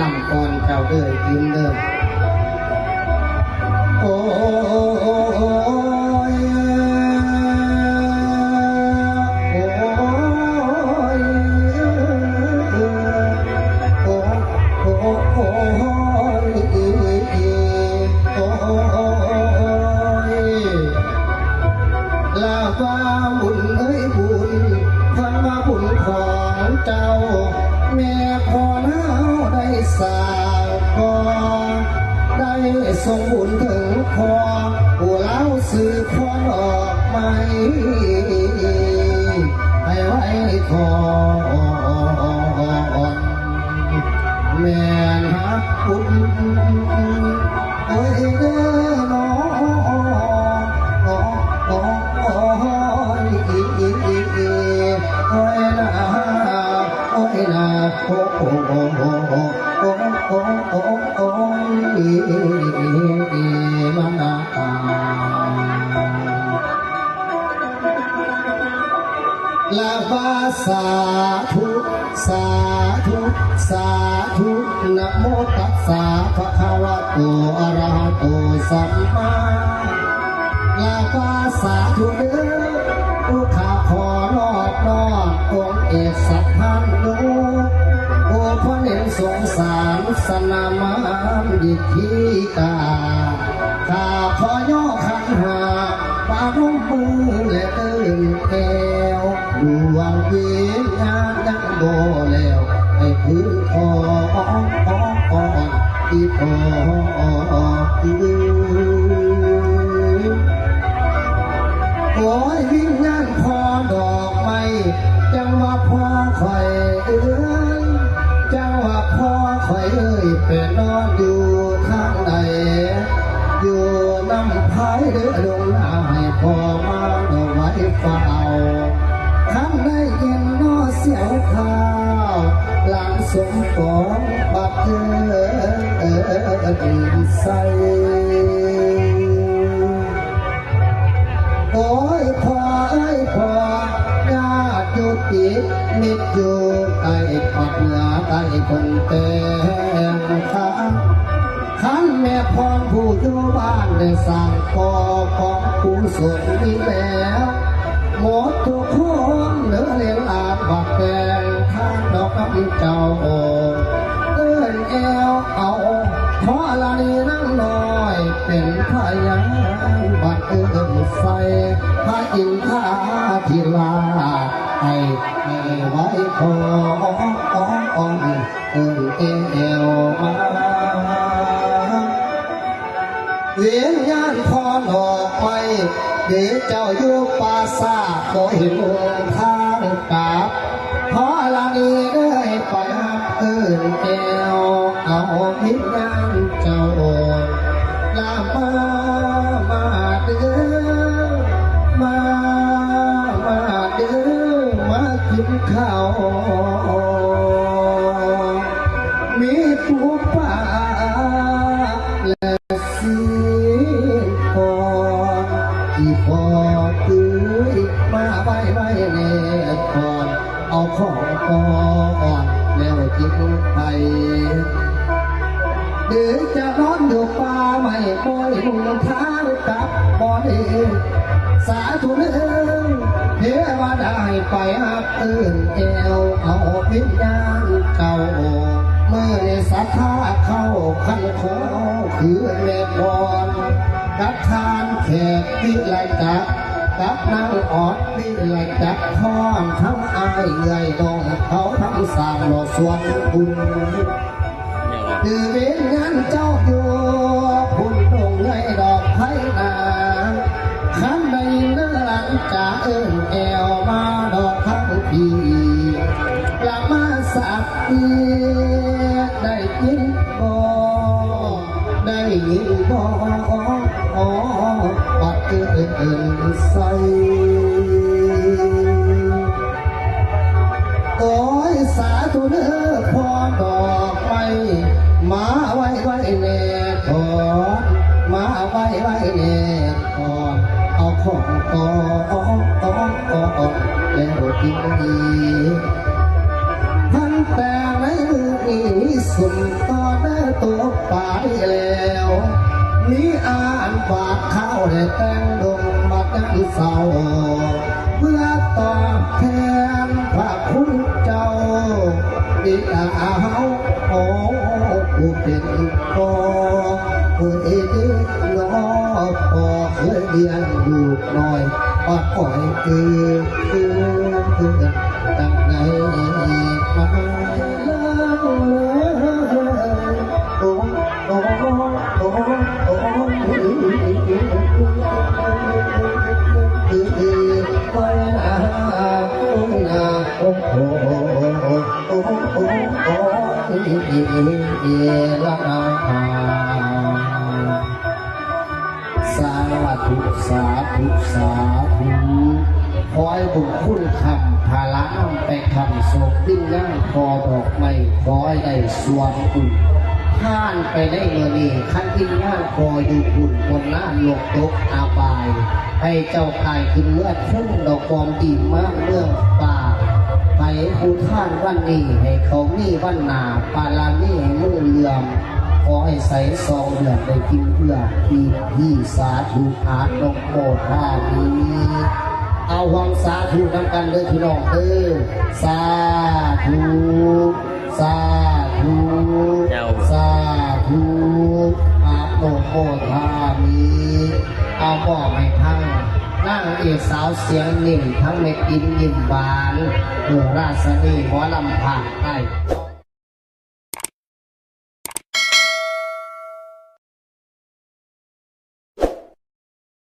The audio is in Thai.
ลำก่อนเจ้าเด้อยืมเด้อโอ้ยโอ้ยโอ้โอ้โอ้ยโอ้ยลาฟ้าบุญเอ้ยบุญพันมาบุญของเจ้าแม่พอ ส่งบุญถึงพอผู้เล่าสื่อพรออกไหมให้ไว้คอแม่นักบุญเอ้ยเด้อ ลาบาสาธุสาธุสาธุนะโมตัสสะภะคะวะโตอะระหะโตสัมมาลาฟ้าสาธุเด้อผู้ขาขอรอบนอกองค์เอกสัพพันโลโอ้พระเนร สงสารสนามามดิทีกาข้าขอย่อขันหาปานุ่มมือและเดินแก้วดวงเวียนานยังโบแล้วให้พื้นทองอ่อนที่พอคือโอ้ยวิ่งงานพอดอกไม้จังว่าพอคอยเอื้อ ยจังว่าพ่อคอยเอ้ยเป็นนอนอยู่ข้างในอยู่น้ำพายเดือดงหน้าให้พ่อมาดอกไว้เฝ้าข้างในเย็นนอเสียวข้าว หลังสมปองบักเกินใส่ บ้านได้สร้างก่อของผู้สนดีแล้วหมดทุกคนเหลือเลี้ยงหลานบักแดงข้างดอกกับเจ้าเอิ้นแอวเอาเพราะลานีนั่งน้อยเป็นพยานบัดเอิ้อนใส่พระอินทราทิลาให้ให้ไว้คออ,อ,อ,อเอิ้นแอวมา เวียนญาณพรออกไป เดี๋ยวเจ้าอยู่ป่าซาก็เห็นองทางกลับพราะลานี้ได้ไปหักเอินแก้วเอาวิญญาณเจ้าลามามาเด้อมามาเด้อมากินข้าวมีผู้ป่า ไว้ไว้แน่ก่อนเอาของก่อนแล้วจิตไปเดี๋ยวจะนอนอยู่ป่าไม่ปล่อยลุงทางกลับบอดีสาธุเนื้อเทวดาให้ไปหักตื่นแอวเอาวิญญาณเก่าเมื่อสัทธาเข้าขันขอคือเมฆบอนกัดทานแขกวิไลจัก กับนางออดวิไลจักพร้อมทั้งอายเอื่อยดองเขาทั้งสร้างหล่อสวนบุญคือเวียนงานเจ้าอยู่ ตุเลือพอบอกไปมาไว้ไว้แน่ขอมาไว้ไว้แน่ขอเอาของต่อต่อต่อต่อแล้วกินดีพันแต่ในมือนี้สุนตอได้ตัวไปแล้วนี้อ่านบาดข้าวได้แตงดงมาตั้งเศร้า เป็นพ่อผู้เอ็ดน้อพ่อเคยเรียนอยู่หน่อยอดอ่อยคือคือคือตั้งไหนมา สาธุสาธุสาธุขอให้บุญคุณคำพาละน้ำไปคำโศกดิ้นย่างคอดอกไม้ขอให้ได้สวมอุ่นท่านไปได้เงินนี่ขั้นดิ้นย่างคออยู่บุญบนหน้าโลกตกอาบาย ให้เจ้ากายขึ้นเลือดขึ้นดอกความดีมากเรื่องป่า ไปผู้ท่านวันนี้ให้เขามีวันหนาปาลานี่ให้มือเหลื่อมขอให้ใส่ซองเดือดได้กินเพื่อทีพี่สาธุอาดนกโมท่านี้เอาหวังสาธุนำกันเลยพี่น้องเด้อสาธุสาธุสาธุอาดนกโมท่านี้เอาบอกให้ทั้ง นั่งเอกสาวเสียงนิ่มทั้งเม็ดอินยิ้มบานเมื่อราชนีหมอลำผ่านใต้